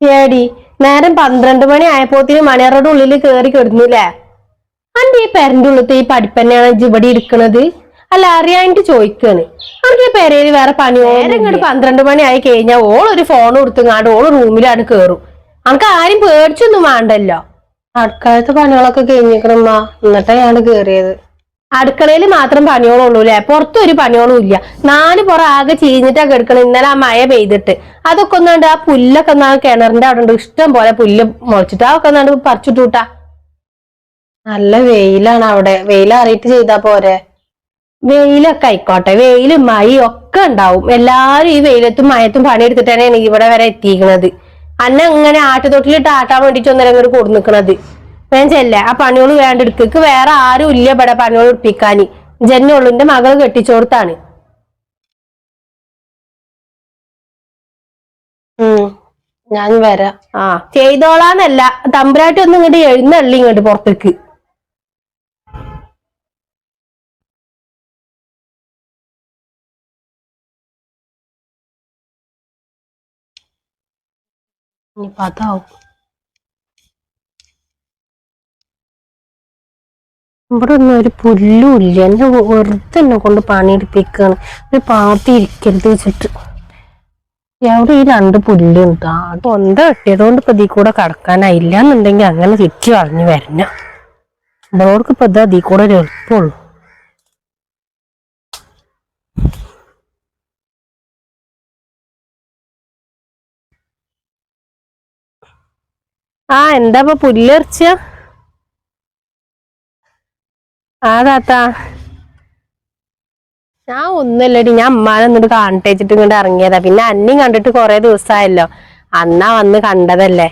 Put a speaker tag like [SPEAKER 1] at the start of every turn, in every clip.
[SPEAKER 1] ഏടി നേരം പന്ത്രണ്ട് മണി ആയപ്പോത്തിന് മണിയറയുടെ ഉള്ളിൽ കേറി കിടന്നില്ലേ? അന്റെ ഈ പെരന്റെ ഉള്ളത്തെ ഈ പഠിപ്പന്നെയാണ് ഇവിടെ ഇരിക്കണത്? അല്ല അറിയാനിട്ട് ചോദിക്കാണ്. അവർക്ക് ഈ പെരയിൽ വേറെ പണിയോ ഇങ്ങോട്ട് പന്ത്രണ്ട് മണി ആയി കഴിഞ്ഞാൽ ഓൾ ഒരു ഫോൺ കൊടുത്തുങ്ങാണ്ട് ഓൾ റൂമിലാണ് കേറും. അനക്ക് ആരും പേടിച്ചൊന്നും വേണ്ടല്ലോ. അടുക്കളത്തെ പണികളൊക്കെ കഴിഞ്ഞേക്കണമ്മ എന്നിട്ട് ഞാൻ കേറിയത്. അടുക്കളയിൽ മാത്രം പണിയോളുള്ളൂ അല്ലെ പുറത്തൊരു പണിയോളും ഇല്ല നാല് പുറം ആകെ ചീഞ്ഞിട്ടാ കിടക്കണം. ഇന്നലെ ആ മഴ പെയ്തിട്ട്. അതൊക്കെ ഒന്നാണ്ട് ആ പുല്ലൊക്കെ ഒന്നാ കിണറിന്റെ അവിടെ ഉണ്ട്. ഇഷ്ടം പോലെ പുല്ല് മുളച്ചിട്ട് അതൊക്കെ ഒന്നാണ്ട് പറിച്ചിട്ടൂട്ടാ നല്ല വെയിലാണ് അവിടെ. വെയിൽ അറിയിട്ട് ചെയ്താ പോരെ. വെയിലൊക്കെ ആയിക്കോട്ടെ. വെയിലും മഴയും ഒക്കെ ഉണ്ടാവും. എല്ലാരും ഈ വെയിലത്തും മഴയത്തും പണിയെടുത്തിട്ട് തന്നെയാണ് ഇവിടെ വരെ എത്തിയിരിക്കുന്നത് അന്നെ ഇങ്ങനെ ആട്ടുതൊട്ടിലിട്ട് ആട്ടാൻ വേണ്ടിട്ട് ഒന്നര കൂട് നിക്കണത്. ഞാൻ ചെല്ല. ആ പണിയോൾ വേണ്ട എടുക്ക്. വേറെ ആരും ഇല്ല ഇവിടെ പണിയോൾ എടുപ്പിക്കാന്. ജന്നുള്ളു എന്റെ മകൾ കെട്ടിച്ചോർത്താണ് ഉം. ഞാൻ വരാം. ആ. ചെയ്തോളാന്നല്ല. തമ്പുരാട്ടി ഒന്നും ഇങ്ങോട്ട് എഴുന്നള്ളി ഇങ്ങോട്ട് പുറത്തേക്ക്. ഇനിയിപ്പോ അതാവും ഇവിടെ ഒന്നും ഒരു പുല്ലും ഇല്ല എന്നെ വെറുതെ എന്നെ കൊണ്ട് പണിയെടുപ്പിക്കാണ്. ഒരു പാത്തി ഇരിക്കരുത് വെച്ചിട്ട്. എവിടെ ഈ രണ്ട് പുല്ലുണ്ട്? അത് ഒന്ത കെട്ടിയതുകൊണ്ട് ഇപ്പൊ ഇതിൽ കൂടെ കടക്കാനായില്ല എന്നുണ്ടെങ്കിൽ അങ്ങനെ തിരിച്ചു കളഞ്ഞു വരണ. ഇവരോർക്ക് ഇപ്പൊ ഇത് ഇതിൽ കൂടെ ഒരു എളുപ്പമുള്ളൂ. ആ എന്താ പുല്ലെറിച്ച? ആ താത്ത. ഞാൻ ഒന്നുമില്ലടി ഞാൻ അമ്മാനെ എന്നിട്ട് കാണിട്ടേച്ചിട്ട് ഇങ്ങോട്ട് ഇറങ്ങിയതാ. പിന്നെ അന്നേം കണ്ടിട്ട് കുറെ ദിവസമായല്ലോ അന്നാ വന്ന് കണ്ടതല്ലേ.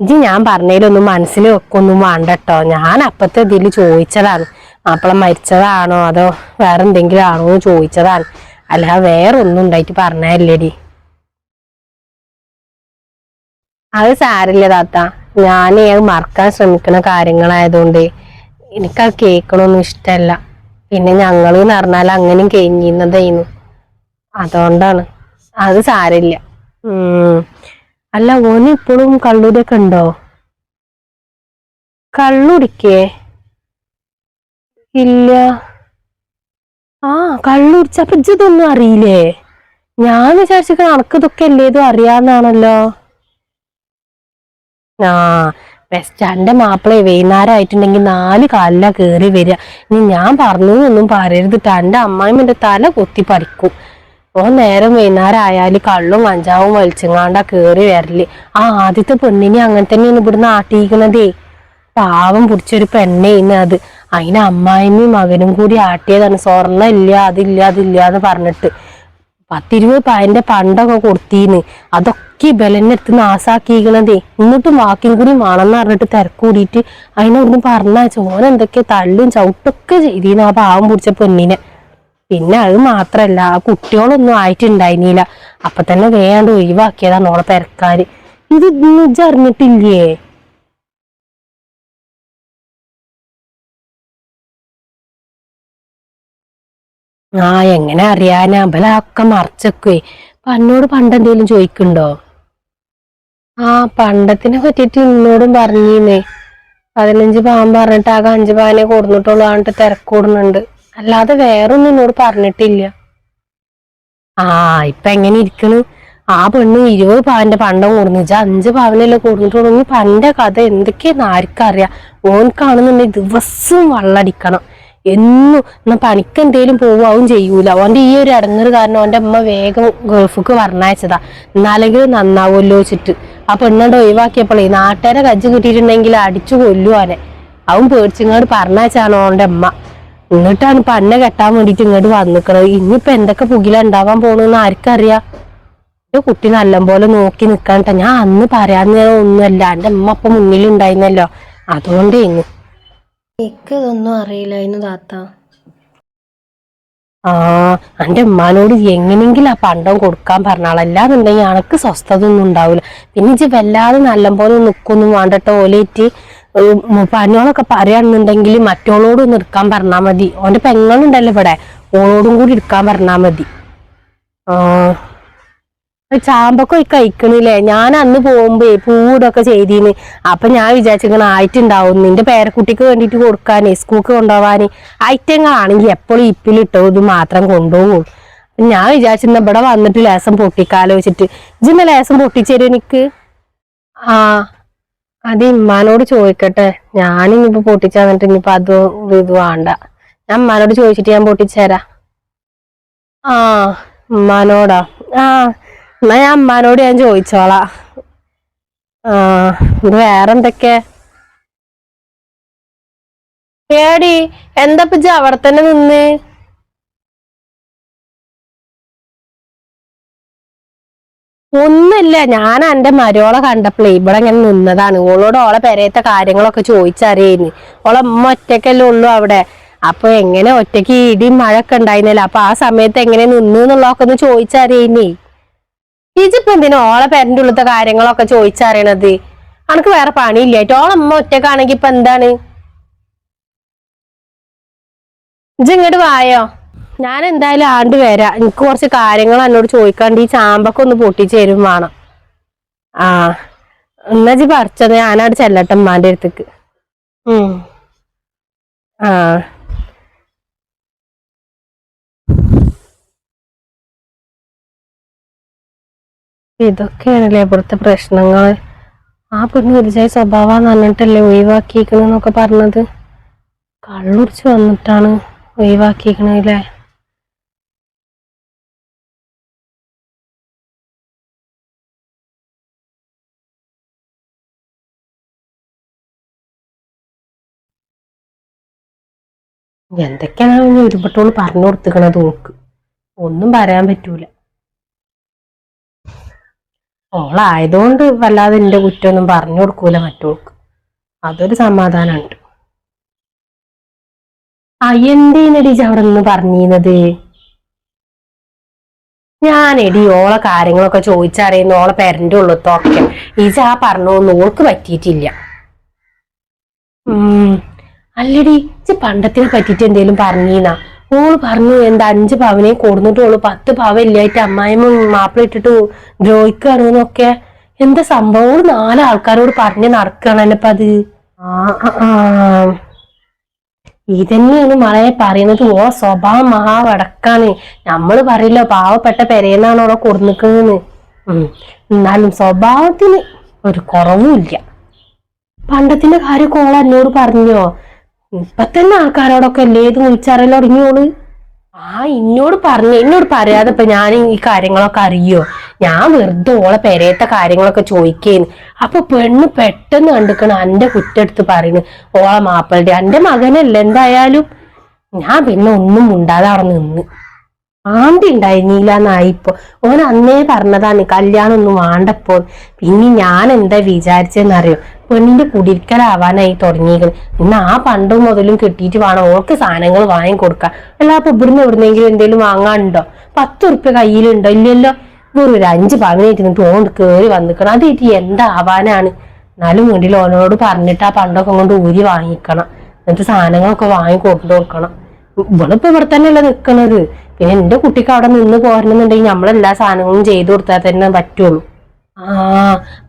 [SPEAKER 1] ഇജി ഞാൻ പറഞ്ഞതിലൊന്നും മനസ്സിൽ വെക്കൊന്നും വേണ്ട കേട്ടോ ഞാൻ അപ്പത്തെ ഇതിൽ ചോദിച്ചതാണ്. മാപ്പിള മരിച്ചതാണോ? അതോ വേറെ എന്തെങ്കിലും ആണോ എന്ന് ചോദിച്ചതാണ്. അല്ല വേറെ ഒന്നും ഉണ്ടായിട്ട് പറഞ്ഞല്ലേടി അത് സാരില്ല താത്ത. ഞാൻ അത് മറക്കാൻ ശ്രമിക്കുന്ന കാര്യങ്ങളായതുകൊണ്ട് എനിക്ക് അത് കേൾക്കണമൊന്നും ഇഷ്ടമല്ല. പിന്നെ ഞങ്ങൾ എന്ന് പറഞ്ഞാൽ അങ്ങനെയും കഴിഞ്ഞിരുന്നതായിരുന്നു അതുകൊണ്ടാണ്. അത് സാരമില്ല. അല്ല ഓന് ഇപ്പോഴും കള്ളൂരൊക്കെ ഉണ്ടോ? കള്ളുടിക്കേ ഇല്ല. ആ കള്ളുടിച്ചപ്പോ ഇതൊന്നും അറിയില്ലേ? ഞാൻ വിചാരിച്ചിട്ട് അനക്ക് ഇതൊക്കെ അല്ലേതും അറിയാന്നാണല്ലോ ആ വെസ്റ്റാന്റെ മാപ്പിള വൈകുന്നേരം ആയിട്ടുണ്ടെങ്കിൽ നാല് കാലില കയറി വരിക. ഇനി ഞാൻ പറഞ്ഞു ഒന്നും പറയരുതിട്ട്. എന്റെ അമ്മായിമ്മന്റെ തല കൊത്തി പറിക്കും. ഓ നേരം വൈകുന്നേരം ആയാൽ കള്ളും കഞ്ചാവും വലിച്ചങ്ങാണ്ടാ കയറി വരൽ. ആ ആദ്യത്തെ പെണ്ണിനെ അങ്ങനെ തന്നെയാണ് ഇവിടുന്ന് ആട്ടിയിരിക്കണതേ പാവം പിടിച്ചൊരു പെണ്ണേന്ന് അത്. അതിന് അമ്മായിമ്മയും മകനും കൂടി ആട്ടിയതാണ്. സ്വർണ ഇല്ല അതില്ല അതില്ല എന്ന് പറഞ്ഞിട്ട്. പത്തിരുപത് പയന്റെ പണ്ടൊക്കെ കൊടുത്തീന്ന്. അതൊക്കെ ഈ ബലന്റെ അടുത്ത് എന്നിട്ടും വാക്കിയും കൂടി വേണമെന്ന് പറഞ്ഞിട്ട് തിരക്കൂടിയിട്ട് അതിനൊന്നും പറഞ്ഞാച്ച ഓൻ എന്തൊക്കെ തള്ളും ചവിട്ടൊക്കെ ചെയ്തീന്ന് ആ പാവം പിടിച്ച പെണ്ണിനെ. പിന്നെ അത് മാത്രല്ല ആ കുട്ടികളൊന്നും ആയിട്ടുണ്ടായിരുന്നില്ല. അപ്പൊ തന്നെ വേണ്ട ഒഴിവാക്കിയതാണ് ഓളെ പെരക്കാര് ഇത് ഇജ്ജ് ആ എങ്ങനെ അറിയാനാ? അമ്പലൊക്കെ മറച്ചൊക്കെ അന്നോട് പണ്ട് എന്തെങ്കിലും ചോദിക്കണ്ടോ ആ പണ്ടത്തിനെ പറ്റിയിട്ട് ഇന്നോടും പറഞ്ഞീന്നേ പതിനഞ്ച് പാവൻ പറഞ്ഞിട്ട് ആകെ അഞ്ച് പാനെ കൊടുന്നിട്ടുള്ളൂ പറഞ്ഞിട്ട് തിരക്കൂടുന്നുണ്ട് അല്ലാതെ വേറൊന്നും എന്നോട് പറഞ്ഞിട്ടില്ല. ആ ഇപ്പൊ എങ്ങനെ ഇരിക്കണു? ആ പെണ്ണ് ഇരുപത് പാവന്റെ പണ്ടം കൊടുന്നു. അഞ്ചു പാവനല്ലേ കൊടുന്നിട്ടുള്ളൂ. പണ്ട കഥ എന്തൊക്കെയാന്ന് ആർക്കറിയാം. ഓൻ കാണുന്നുണ്ടെങ്കിൽ ദിവസവും വള്ളടിക്കണം. എന്നും എന്നാ പണിക്ക് എന്തേലും പോവാവും ചെയ്യൂല. ഓന്റെ ഈ ഒരു അടങ്ങറ് കാരണം ഓന്റെ അമ്മ വേഗം ഗൾഫിക്ക് പറഞ്ഞയച്ചതാ. എന്നാലെങ്കിലും നന്നാവുമല്ലോ വെച്ചിട്ട്. ആ പെണ്ണുണ്ട് ഒഴിവാക്കിയപ്പോഴേ നാട്ടുകാരെ കജ്ജ് കിട്ടിയിട്ടുണ്ടെങ്കിൽ അടിച്ചു കൊല്ലുവാനെ അവൻ പേടിച്ചിങ്ങോട് പറഞ്ഞയച്ചാണ് ഓന്റെ അമ്മ എന്നിട്ടാണ് ഇപ്പൊ അന്നെ കെട്ടാൻ വേണ്ടിയിട്ട് ഇങ്ങോട്ട് വന്നിക്കണത്. ഇനിയിപ്പോ എന്തൊക്കെ പുകില ഉണ്ടാവാൻ പോണെന്ന് ആർക്കറിയാം? എന്റെ കുട്ടി നല്ലപോലെ നോക്കി നിക്കാൻട്ട ഞാൻ അന്ന് പറയാൻ ഒന്നുമല്ല. എന്റെ അമ്മ അപ്പൊ മുന്നിലുണ്ടായിരുന്നല്ലോ. അതുകൊണ്ടേന്ന്. എനിക്ക് ഇതൊന്നും അറിയില്ലായിരുന്നു താത്ത. ആ എന്റെ ഉമ്മാനോട് എങ്ങനെങ്കിലും ആ പണ്ടം കൊടുക്കാൻ പറഞ്ഞാളല്ലാന്നുണ്ടെങ്കിൽ അനക്ക് സ്വസ്ഥത ഒന്നും ഉണ്ടാവില്ല. പിന്നെ ഇജ്ജ് വല്ലാതെ നല്ലപോലെ നിക്കൊന്നും വേണ്ടട്ടോ. ഓലേറ്റ് പനിയോളൊക്കെ പറയാണെന്നുണ്ടെങ്കിൽ മറ്റോളോട് ഒന്ന് എടുക്കാൻ പറഞ്ഞാ മതി. ഓന്റെ പെങ്ങളുണ്ടല്ലോ ഇവിടെ. ഓളോടും കൂടി എടുക്കാൻ പറഞ്ഞാ മതി. ആ. ചാമ്പൊക്കെ കഴിക്കണില്ലേ? ഞാൻ അന്ന് പോകുമ്പോ പൂടൊക്കെ ചെയ്തീന്. അപ്പൊ ഞാൻ വിചാരിച്ചിങ്ങനെ ആയിട്ടുണ്ടാവും. നിന്റെ പേരക്കുട്ടിക്ക് വേണ്ടിട്ട് കൊടുക്കാനേ സ്കൂൾക്ക് കൊണ്ടുപോവാന്. ഐറ്റങ്ങളാണെങ്കിൽ എപ്പോഴും ഇപ്പിലിട്ടോ ഇത് മാത്രം കൊണ്ടുപോകും. ഞാൻ വിചാരിച്ചിരുന്ന ഇവിടെ വന്നിട്ട് ലേസം പൊട്ടിക്കാലോ വെച്ചിട്ട് ഇജിന്ന് ലേസം പൊട്ടിച്ചേരും എനിക്ക് ആ അത് ഇമ്മാനോട് ചോദിക്കട്ടെ. ഞാനിനിയിപ്പോ പൊട്ടിച്ചാ വന്നിട്ട് ഇനിയിപ്പോ അത് ഇത് വേണ്ട. ഞാൻ ഉമ്മാനോട് ചോദിച്ചിട്ട് ഞാൻ പൊട്ടിച്ചേരാ ആ ഉമ്മാനോടാ ആ എന്നാ ഞാൻ അമ്മാനോട് ഞാൻ ചോദിച്ചോളാ. ആ ഇത് വേറെന്തൊക്കെ? ഏടി എന്താ ഇജ്ജ് അവിടെ തന്നെ നിന്ന്? ഒന്നുമില്ല ഞാൻ എന്റെ മരോളെ കണ്ടപ്പോഴേ ഇവിടെ ഇങ്ങനെ നിന്നതാണ്. ഓളോട് ഓളെ പെരയത്തെ കാര്യങ്ങളൊക്കെ ചോദിച്ചറിയേന്. ഓളെ അമ്മ ഒറ്റക്കല്ലേ ഉള്ളൂ അവിടെ. അപ്പൊ എങ്ങനെ ഒറ്റയ്ക്ക് ഇടിയും മഴ ഒക്കെ ഉണ്ടായിരുന്നല്ലോ. അപ്പൊ ആ സമയത്ത് എങ്ങനെ നിന്നു എന്നുള്ളതൊക്കെ ഒന്ന് ചോദിച്ചറിയുന്നേ ഇജിപ്പോ എന്തിനാ ഓളെ പേരന്റെ ഉള്ളത്തെ കാര്യങ്ങളൊക്കെ ചോദിച്ചറിയണത്? അനക്ക് വേറെ പണിയില്ലായിട്ട് ഓളമ്മ ഒറ്റക്കാണെങ്കി ഇപ്പൊ എന്താണ്? ഇങ്ങോട്ട് വായോ? ഞാൻ എന്തായാലും ആണ്ട് വരാം. എനിക്ക് കുറച്ച് കാര്യങ്ങൾ എന്നോട് ചോദിക്കാണ്ട് ഈ ചാമ്പൊക്കെ ഒന്ന് പൊട്ടിച്ചു തരും വേണം. ആ എന്നാ ജി പറിച്ചത്? ഞാനവിടെ ചെല്ലട്ടെ ഉമ്മാന്റെ അടുത്തേക്ക്. ഉം. ആ. ഇതൊക്കെയാണല്ലേ ഇവിടുത്തെ പ്രശ്നങ്ങൾ ആ പെണ്ണ് തിരിച്ചായ സ്വഭാവം പറഞ്ഞിട്ടല്ലേ ഒഴിവാക്കിയിരിക്കണെന്നൊക്കെ പറഞ്ഞത്. കള്ളുടിച്ച് വന്നിട്ടാണ് ഒഴിവാക്കിയിരിക്കണല്ലേ എന്തൊക്കെയാണ് ഒരുപട്ടോൾ പറഞ്ഞു കൊടുത്തിക്കണത് ഓക്ക് ഒന്നും പറയാൻ പറ്റൂല. ഓളായതുകൊണ്ട് വല്ലാതെ എന്റെ കുറ്റമൊന്നും പറഞ്ഞു കൊടുക്കൂല മറ്റോൾക്ക്. അതൊരു സമാധാനമുണ്ട്. ആ അവിടെ നിന്ന് പറഞ്ഞിരുന്നത്? ഞാനെടി ഓളെ കാര്യങ്ങളൊക്കെ ചോദിച്ചറിയുന്ന ഓളെ പേരന്റെ ഉള്ളത്തൊക്കെ ഈജ ആ പറഞ്ഞൊന്നും ഓൾക്ക് പറ്റിയിട്ടില്ല. അല്ലടി ഇച്ച് പണ്ടത്തിനെ പറ്റിയിട്ട് എന്തേലും പറഞ്ഞീന്നാ ഓൾ പറഞ്ഞു എന്താ അഞ്ച് പവനെ കൊടുന്നിട്ടുള്ളൂ പത്ത് പവ ഇല്ലായിട്ട് അമ്മായിമ്മ മാപ്പിള ഇട്ടിട്ട് ദ്രോഹിക്കാണ് എന്നൊക്കെ. എന്താ സംഭവം? നാലാൾക്കാരോട് നാല് ആൾക്കാരോട് പറഞ്ഞ് നടക്കണം എന്നപ്പ അത്. ഇതന്നെയാണ് മളയെ പറയുന്നത്. ഓ സ്വഭാവം മഹാവടക്കാണ് നമ്മൾ പറയില്ല പാവപ്പെട്ട പെരേന്നാണ് ഓളെ കൊടുന്നിക്കുന്നത് എന്നാലും സ്വഭാവത്തിന് ഒരു കുറവുമില്ല. പണ്ടത്തിന്റെ കാര്യം ഓള എന്നോട് പറഞ്ഞോ? ഇപ്പൊ തന്നെ ആൾക്കാരോടൊക്കെ അല്ലേ ഇത് വിളിച്ചറിയൽ തുടങ്ങിയോൾ? ആ എന്നോട് പറഞ്ഞു എന്നോട് പറയാതെ ഇപ്പൊ ഞാൻ ഈ കാര്യങ്ങളൊക്കെ അറിയോ? ഞാൻ വെറുതെ ഓളെ പെരയത്തെ കാര്യങ്ങളൊക്കെ ചോദിക്കേന്ന് അപ്പൊ പെണ്ണ് പെട്ടെന്ന് കണ്ടുക്കണ എന്റെ കുറ്റെടുത്ത് പറയുന്നു ഓളെ മാപ്പിളുടെ എന്റെ മകനല്ല എന്തായാലും? ഞാൻ പിന്നെ ഒന്നും മുണ്ടാതെ അവിടെ നിന്ന്. ആണ്ടി ഉണ്ടായിരുന്നില്ലാന്നായിപ്പോ ഓൻ അന്നേ പറഞ്ഞതാണ് കല്യാണം ഒന്നും വേണ്ടപ്പോ പിന്നെ ഞാൻ എന്താ വിചാരിച്ചെന്നറിയോ പെണ്ണിന്റെ കുടിരിക്കലാവാനായി തുടങ്ങിയിരിക്കുന്നു ഇന്ന് ആ പണ്ടും മുതലും കിട്ടിയിട്ട് വേണം ഓർക്ക് സാധനങ്ങൾ വാങ്ങി കൊടുക്ക അല്ലാപ്പൊ ഇവിടുന്ന് എവിടുന്നെങ്കിലും എന്തെങ്കിലും വാങ്ങാനുണ്ടോ? പത്ത് ഉറുപ്പ്യ കയ്യിലുണ്ടോ? ഇല്ലല്ലോ. ഒരു അഞ്ച് പവനായിട്ട് നിന്ന് കേറി വന്നിക്കണം. എന്താ എന്താവാനാണ്? എന്നാലും വീട്ടിൽ ഓനോട് പറഞ്ഞിട്ട് ആ പണ്ടൊക്കെ കൊണ്ട് ഊരി വാങ്ങിക്കണം. എന്നിട്ട് സാധനങ്ങളൊക്കെ വാങ്ങി കൊണ്ടു കൊടുക്കണം. ഇവളിപ്പോ ഇവിടെ തന്നെയല്ല നിക്കണത്. പിന്നെ എന്റെ കുട്ടിക്ക് അവിടെ നിന്ന് പോരണമെന്നുണ്ടെങ്കിൽ നമ്മളെല്ലാ സാധനങ്ങളും ചെയ്തു കൊടുത്താൽ തന്നെ പറ്റുള്ളൂ. ആ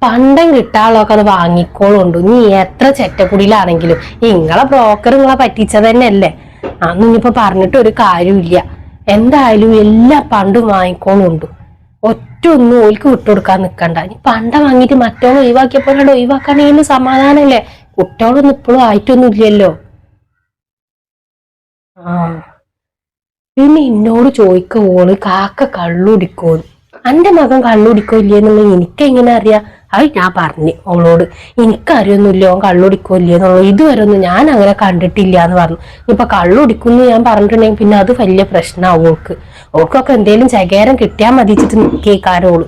[SPEAKER 1] പണ്ടം കിട്ടാനുള്ളതൊക്കെ അത് വാങ്ങിക്കോളുണ്ട്? നീ എത്ര ചെറ്റക്കുടിയിലാണെങ്കിലും. ഇങ്ങളെ ബ്രോക്കർ നിങ്ങളെ പറ്റിച്ചത് തന്നെയല്ലേ. അന്ന് ഇനിയിപ്പോ പറഞ്ഞിട്ട് ഒരു കാര്യമില്ല എന്തായാലും എല്ലാ പണ്ടും വാങ്ങിക്കോളുണ്ട്? ഒറ്റ ഒന്നും ഓൽക്ക് വിട്ടുകൊടുക്കാൻ നിൽക്കണ്ട നീ പണ്ട വാങ്ങിയിട്ട് മറ്റോളം ഒഴിവാക്കിയപ്പോഴാണ് ഒഴിവാക്കാണെങ്കിലും സമാധാനമല്ലേ? കുട്ടികളൊന്നും ഇപ്പോഴും ആയിട്ടൊന്നും ഇല്ലല്ലോ. ആ. പിന്നെ എന്നോട് ചോദിക്ക ഓൾ കാക്ക കള്ളുടിക്കോന്ന്. എന്റെ മകൻ കള്ളുടിക്കോ ഇല്ലേന്നുള്ളത് എനിക്ക് എങ്ങനെ അറിയാം? അത് ഞാൻ പറഞ്ഞു അവളോട്. എനിക്കറിയൊന്നുമില്ല ഓൻ കള്ളുടിക്കോ ഇല്ലേന്നുള്ളത് ഇതുവരെ ഒന്നും ഞാൻ അങ്ങനെ കണ്ടിട്ടില്ല എന്ന് പറഞ്ഞു. ഇപ്പൊ കള്ളുടിക്കുന്ന് ഞാൻ പറഞ്ഞിട്ടുണ്ടെങ്കിൽ പിന്നെ അത് വലിയ പ്രശ്നമാവും ഓൾക്ക്. ഓൾക്കൊക്കെ എന്തേലും ചകേരം കിട്ടിയാൽ മതിച്ചിട്ട് നിൽക്കേക്കാരോൾ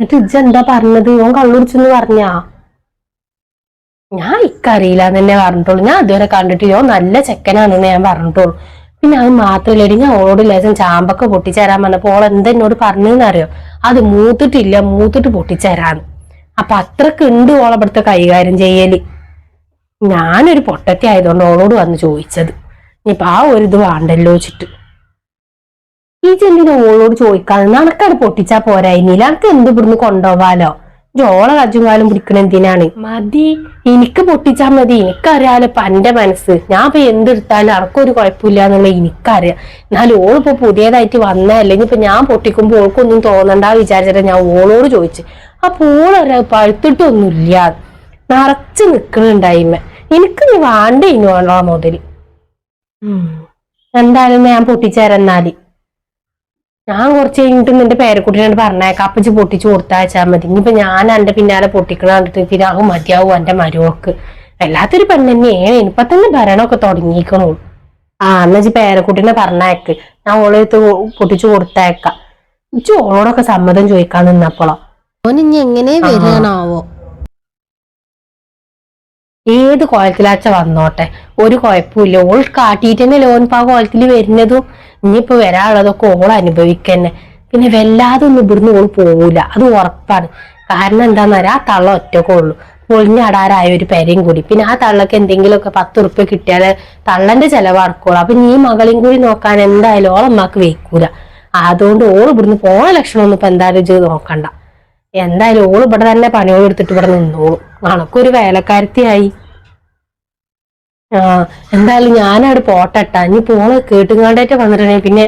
[SPEAKER 1] എന്നിട്ട് ഇജ്ജ എന്താ പറഞ്ഞത്? ഓൻ കള്ളുടിച്ചെന്ന് പറഞ്ഞാ? ഞാൻ ഇക്കറിയില്ല എന്ന് തന്നെ പറഞ്ഞിട്ടുള്ളൂ. ഞാൻ അതുവരെ കണ്ടിട്ടില്ല. ഓ നല്ല ചെക്കനാണെന്ന് ഞാൻ പറഞ്ഞിട്ടുള്ളൂ. പിന്നെ അത് മാത്രമല്ല ഞാൻ ഓളോട് ലേശം ചാമ്പൊക്കെ പൊട്ടിച്ചേരാൻ വന്നപ്പോൾ ഓൾ എന്തെന്നോട് പറഞ്ഞെന്ന് അറിയോ അത് മൂത്തിട്ടില്ല മൂത്തിട്ട് പൊട്ടിച്ചേരാന്ന്. അപ്പൊ അത്രയ്ക്ക് ഉണ്ട് ഓളെ ഇവിടുത്തെ കൈകാര്യം ചെയ്യൽ. ഞാനൊരു പൊട്ടത്തി ആയതുകൊണ്ട് ഓളോട് വന്ന് ചോദിച്ചത്. ഇനിയിപ്പൊ ആ ഒരു ഇത് വേണ്ടല്ലോ വെച്ചിട്ട്. ഈ ചെന്തിന് ഓളോട് ചോദിക്കാതെ നടക്കാട് പൊട്ടിച്ചാ പോരായി അനക്ക് എന്ത് ഇവിടുന്ന് കൊണ്ടുപോവാലോ? ജോള കജ്ജും കാലും പിടിക്കണ എന്തിനാണ്? മതി. എനിക്ക് പൊട്ടിച്ചാ മതി. എനിക്കറിയാലോ ഇപ്പൊ എന്റെ മനസ്സ്. ഞാൻ ഇപ്പൊ എന്തെടുത്താലും അനക്കൊരു കുഴപ്പമില്ല എന്നുള്ള എനിക്കറിയാം. എന്നാലും ഓളിപ്പോ പുതിയതായിട്ട് വന്നതല്ലേ ഇപ്പൊ ഞാൻ പൊട്ടിക്കുമ്പോ ഓൾക്കൊന്നും തോന്നണ്ടാ വിചാരിച്ചിട്ട് ഞാൻ ഓളോട് ചോദിച്ചു. അപ്പൊ ഓളറിയാ പഴുത്തിട്ടൊന്നുമില്ല. നിറച്ച് നിക്കണുണ്ടായിമ്മ എനിക്ക് നീ വേണ്ട ഇനി വേണ്ട മുതൽ. എന്തായാലും ഞാൻ പൊട്ടിച്ചേരെന്നാൽ ഞാൻ കുറച്ച് കഴിഞ്ഞിട്ട് നിന്റെ പേരക്കുട്ടിനോട് പറഞ്ഞേക്കാം. അപ്പച്ചി പൊട്ടിച്ച് കൊടുത്തയച്ചാൽ മതി. ഇനിയിപ്പൊ ഞാൻ എന്റെ പിന്നാലെ പൊട്ടിക്കണ കണ്ടിട്ട് പിരാകും മതിയാവും എന്റെ മരുവക്ക് വല്ലാത്തൊരു പെണ്ണ് തന്നെയാണ്. ഇനിയിപ്പൊ തന്നെ ഭരണമൊക്കെ തുടങ്ങിക്കണു ആ എന്നാ വെച്ചാൽ പേരക്കുട്ടിനെ പറഞ്ഞേക്ക്. ഞാൻ ഓളെടുത്ത് പൊട്ടിച്ചു കൊടുത്തേക്കാം. ഇച്ചു ഓളോടൊക്കെ സമ്മതം ചോദിക്കാൻ നിന്നപ്പോളോ.
[SPEAKER 2] ഓൻ ഇനി എങ്ങനെ വരികയാണാവോ
[SPEAKER 1] ഏത് കോലത്തിലാച്ച വന്നോട്ടെ? ഒരു കുഴപ്പമില്ല. ഓൾ കാട്ടിയിട്ട് തന്നെ ലോൺ പാ കോലത്തിൽ വരുന്നതും ഇനിയിപ്പോ വരാനുള്ളതൊക്കെ ഓൾ അനുഭവിക്കന്നെ. പിന്നെ വല്ലാതെ ഒന്നും ഇവിടുന്ന് ഓൾ പോകൂല അത് ഉറപ്പാണ്. കാരണം എന്താന്ന് പറയാ ആ തള്ള ഉള്ളു. പൊളിഞ്ഞടാരായ ഒരു പെരയും കൂടി. പിന്നെ ആ തള്ളക്ക് എന്തെങ്കിലുമൊക്കെ പത്ത് ഉറുപ്പ്യ കിട്ടിയാൽ തള്ളന്റെ ചെലവ് അടക്കുള്ളൂ. അപ്പൊ നീ മകളെയും കൂടി നോക്കാൻ എന്തായാലും ഓളമ്മക്ക് വെക്കൂല അതുകൊണ്ട് ഓൾ ഇവിടുന്ന് പോണ ലക്ഷണമൊന്നും ഇപ്പൊ എന്തായാലും ചെയ്ത് നോക്കണ്ട. എന്തായാലും ഓൾ ഇവിടെ തന്നെ പണിയോട് എടുത്തിട്ട് ഇവിടെ നിന്നോളും. കണക്കൊരു വേലക്കാരത്തിയായി. ആ എന്തായാലും ഞാനവിടെ പോട്ടട്ടാ. ഇനി പോണ കേട്ടുങ്ങാണ്ടായിട്ട് വന്നിട്ടുണ്ടെങ്കിൽ പിന്നെ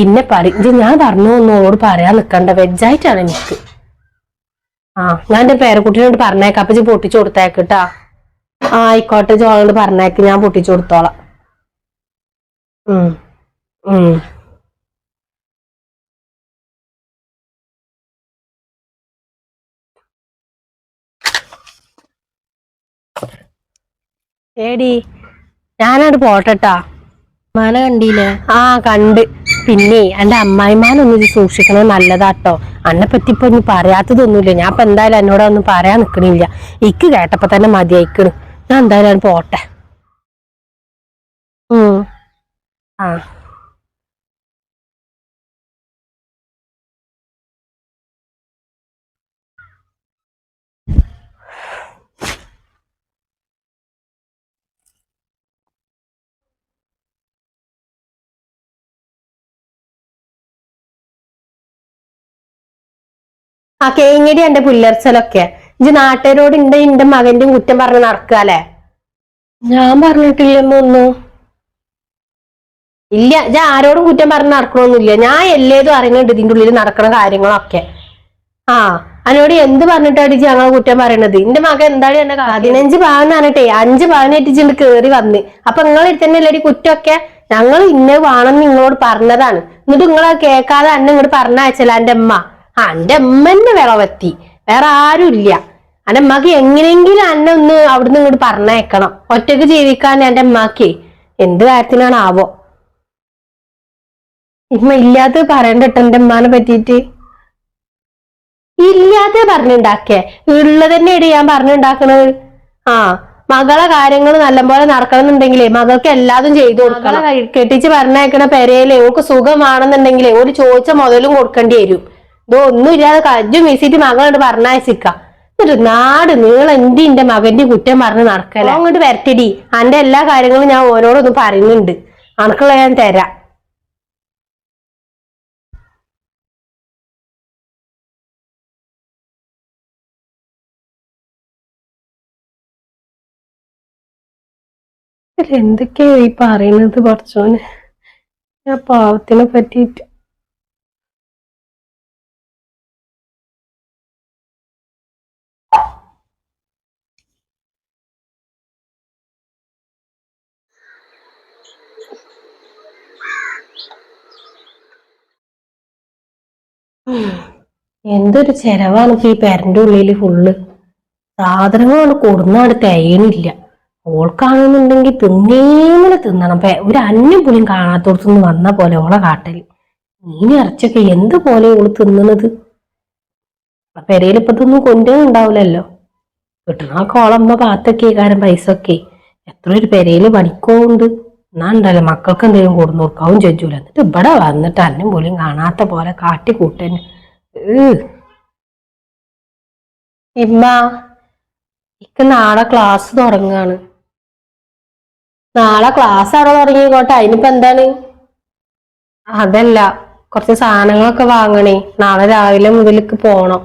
[SPEAKER 1] എന്നെ പറയും ഞാൻ പറഞ്ഞു ഒന്നും ഓളോട് പറയാൻ നിക്കണ്ട. വെജായിട്ടാണ് എനിക്ക്. ആ ഞാൻ എന്റെ പേരക്കുട്ടിനോട് അപ്പൊ ഇജ്ജ് പൊട്ടിച്ചു കൊടുത്തേക്കട്ടാ ആ ആയിക്കോട്ടെ. ജോളോട് പറഞ്ഞേക്ക്. ഞാൻ പൊട്ടിച്ചു കൊടുത്തോളാം. ഉം ഉം. ഏടി ഞാനവിടെ പോട്ടെട്ടാ.
[SPEAKER 2] മാന കണ്ടില്ലേ
[SPEAKER 1] ആ കണ്ട്. പിന്നെ എന്റെ അമ്മായിമാനൊന്നും ഇത് സൂക്ഷിക്കണത് നല്ലതാട്ടോ. അന്നെ പറ്റി ഇപ്പൊ ഒന്നും പറയാത്തതൊന്നുമില്ല. ഞാൻ ഇപ്പൊ എന്തായാലും എന്നോട് ഒന്നും പറയാൻ നിക്കണില്ല. ഇക്ക് കേട്ടപ്പോ തന്നെ മതിയായിക്കണ്. ഞാൻ എന്തായാലും പോട്ടെ. ഉം. ആ. ആ കേങ്ങടി എന്റെ പുല്ലർച്ചലൊക്കെ. ഇജ്ജ് നാട്ടുകാരോട് ഇന്റെ ഇന്റെ മകന്റെ കുറ്റം പറഞ്ഞ് നടക്കാല്ലേ ഞാൻ പറഞ്ഞിട്ടില്ലെന്നൊന്നു. ഇല്ല ഞാൻ ആരോടും കുറ്റം പറഞ്ഞ് നടക്കണമൊന്നുമില്ല ഞാൻ എല്ലേതും അറിയുന്നുണ്ട് ഇതിന്റെ ഉള്ളിൽ നടക്കണ കാര്യങ്ങളൊക്കെ. ആ അതിനോട് എന്ത് പറഞ്ഞിട്ടാണ് ഇജ്ജ് ഞങ്ങളെ കുറ്റം പറയണത്? എന്റെ മകൻ എന്താണ് എന്നെ പതിനഞ്ച് പവൻ പറഞ്ഞിട്ടേ അഞ്ച് പവനേറ്റിച്ചിട്ട് കേറി വന്ന്. അപ്പൊ നിങ്ങൾ തന്നെ അല്ലേ കുറ്റമൊക്കെ? ഞങ്ങൾ ഇന്ന വേണം നിങ്ങളോട് പറഞ്ഞതാണ്. എന്നിട്ട് നിങ്ങളെ കേൾക്കാതെ അന്നെ ഇങ്ങോട്ട് പറഞ്ഞയച്ചല്ല എന്റെ അമ്മ ആ എന്റെ അമ്മന്റെ വിളവെത്തി വേറെ ആരും ഇല്ല എന്റെ അമ്മയ്ക്ക് എങ്ങനെയെങ്കിലും അന്നെ ഒന്ന് അവിടുന്ന് ഇങ്ങോട്ട് പറഞ്ഞയക്കണം. ഒറ്റയ്ക്ക് ജീവിക്കാൻ എന്റെ അമ്മയ്ക്ക് എന്ത് കാര്യത്തിനാണ് ആവോ? ഇമ്മ ഇല്ലാത്ത പറയണ്ടട്ടോ എന്റെ അമ്മാനെ പറ്റിയിട്ട്. ഇല്ലാത്ത പറഞ്ഞുണ്ടാക്കേ. ഉള്ളത് ഇടി ഞാൻ പറഞ്ഞുണ്ടാക്കണത്. ആ മകളെ കാര്യങ്ങൾ നല്ലപോലെ നടക്കണമെന്നുണ്ടെങ്കിലേ മകൾക്ക് എല്ലാതും ചെയ്തു കൊടുക്കണം. കെട്ടിച്ച് പറഞ്ഞേക്കണ പെരയിലെ ഓക്ക് സുഖമാണെന്നുണ്ടെങ്കിലേ ഒരു ചോദിച്ച മുതലും കൊടുക്കേണ്ടി വരും. ഇതൊന്നും ഇല്ലാതെ കജ്ജു വീശിട്ട് മകളോട് പറഞ്ഞയച്ചിക്ക. എന്നിട്ട് നാട് നീളം എന്തി എന്റെ മകന്റെ കുറ്റം പറഞ്ഞ് നടക്കല? അങ്ങോട്ട് വരട്ടിടി. അന്റെ എല്ലാ കാര്യങ്ങളും ഞാൻ ഓരോടൊന്നും പറയുന്നുണ്ട്. അണക്കുള്ള ഞാൻ തരാം. എന്തൊക്കെയാ ഈ പറയുന്നത് പറച്ചോന് ഞാൻ പാവത്തിനെ പറ്റിയിട്ട് എന്തൊരു ചെലവാണ് ഈ പെരന്റെ ഉള്ളിൽ ഫുള്ള് സാധനങ്ങളാണ് കൊടുന്നാട് തികയണില്ല. ഓൾക്കാണെന്നുണ്ടെങ്കിൽ തിന്നേങ്ങനെ തിന്നണം. ഒരു അന്നം പോലും കാണാത്തോടത്തുനിന്ന് വന്ന പോലെ ഓളെ കാട്ടൽ. മീൻ ഇറച്ചൊക്കെ എന്ത് പോലെ ഓൾ തിന്നണത്? പെരയിൽ ഇപ്പൊ ഇതൊന്നും കൊണ്ടുണ്ടാവില്ലല്ലോ കിട്ടണൊക്കെ ഓളമ്മ പാത്തൊക്കെ കാരം പൈസ ഒക്കെ. എത്ര ഒരു പെരയിൽ പണിക്കോണ്ട് എന്നാ ഉണ്ടല്ലോ മക്കൾക്ക് എന്തെങ്കിലും കൊടുന്നു കൊടുക്കാവും ചോദിച്ചൂല എന്നിട്ട് ഇവിടെ വന്നിട്ട് അന്നും പോലും കാണാത്ത പോലെ കാട്ടി കൂട്ടൻ. ഏഹ് ഇമ്മ ഇക്ക് നാളെ ക്ലാസ് തുടങ്ങാണ്. നാളെ ക്ലാസ് അവിടെ തുടങ്ങിക്കോട്ടെ. അതിനിപ്പോ എന്താണ്? അതല്ല കുറച്ച് സാധനങ്ങളൊക്കെ വാങ്ങണേ. നാളെ രാവിലെ മുതലേക്ക് പോണം.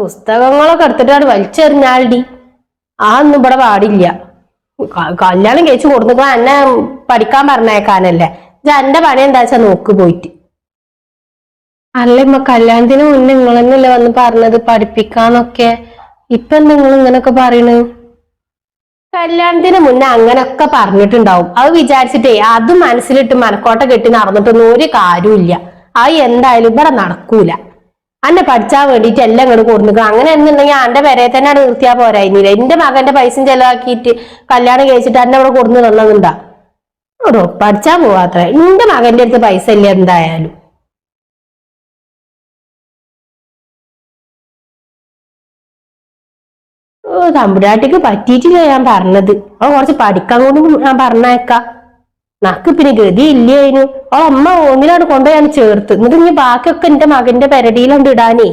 [SPEAKER 1] പുസ്തകങ്ങളൊക്കെ എടുത്തിട്ടാണ് വലിച്ചെറിഞ്ഞാൾടി ആ ഒന്നും ഇവിടെ പാടില്ല. കല്യാണം കഴിച്ചു കൊടുത്തപ്പോ എന്നെ പഠിക്കാൻ പറഞ്ഞേക്കാനല്ലേ. എന്റെ പണി എന്താ വെച്ചാ നോക്ക് പോയിട്ട്. അല്ല ഇമ്മ കല്യാണത്തിന് മുന്നേ നിങ്ങൾ തന്നെയല്ലേ വന്ന് പറഞ്ഞത് പഠിപ്പിക്കാന്നൊക്കെ? ഇപ്പൊ നിങ്ങൾ ഇങ്ങനൊക്കെ പറയണ്? കല്യാണത്തിന് മുന്നേ അങ്ങനൊക്കെ പറഞ്ഞിട്ടുണ്ടാവും. അത് വിചാരിച്ചിട്ടേ അത് മനസ്സിലിട്ട് മനക്കോട്ട കെട്ടി നടന്നിട്ടൊന്നും ഒരു കാര്യമില്ല അത് എന്തായാലും ഇവിടെ നടക്കൂല. അന്നെ പഠിച്ചാൻ വേണ്ടിയിട്ട് എല്ലാം ഇങ്ങോട്ട് കൊടുക്കുക അങ്ങനെ എന്നുണ്ടെങ്കിൽ അന്റെ വരെ തന്നെ അവിടെ നിർത്തിയാ പോരായിരുന്നില്ല എന്റെ മകന്റെ പൈസ ചെലവാക്കിയിട്ട് കല്യാണം കഴിച്ചിട്ട് അന്നെ അവിടെ കൊടുന്ന് തന്നതുണ്ടാ ഓടോ പഠിച്ചാൻ പോവാത്ര. എന്റെ മകന്റെ അടുത്ത് പൈസ ഇല്ല എന്തായാലും. ഓ തമ്പുരാട്ടിക്ക് പറ്റിയിട്ടില്ല ഞാൻ പറഞ്ഞത്. അവൻ കുറച്ച് പഠിക്കാൻ കൊണ്ട് ഞാൻ പറഞ്ഞേക്കാം നക്ക് പിന്നെ ഗതി ഇല്ലേനു ആ അമ്മ ഒന്നിലാണ് കൊണ്ടുപോയാണ് ചേർത്ത്. എന്നിട്ട് ഇനി ബാക്കിയൊക്കെ എന്റെ മകന്റെ പെരടിയിലുണ്ട് ഇടാനേ.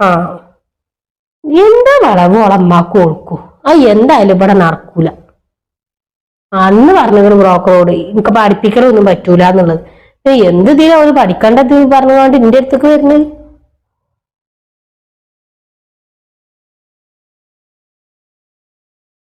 [SPEAKER 1] ആ. എന്താ വളവ് അമ്മ കൊടുക്കൂ ആ എന്തായാലും ഇവിടെ നടക്കൂല. അന്ന് പറഞ്ഞു ബ്രോക്കറോട് എനിക്ക് പഠിപ്പിക്കണമൊന്നും പറ്റൂല എന്നുള്ളത് എന്ത് ഇതിനാ അവൾ പഠിക്കേണ്ടത് പറഞ്ഞുകൊണ്ട് എന്റെ അടുത്തേക്ക് വരുന്നത്?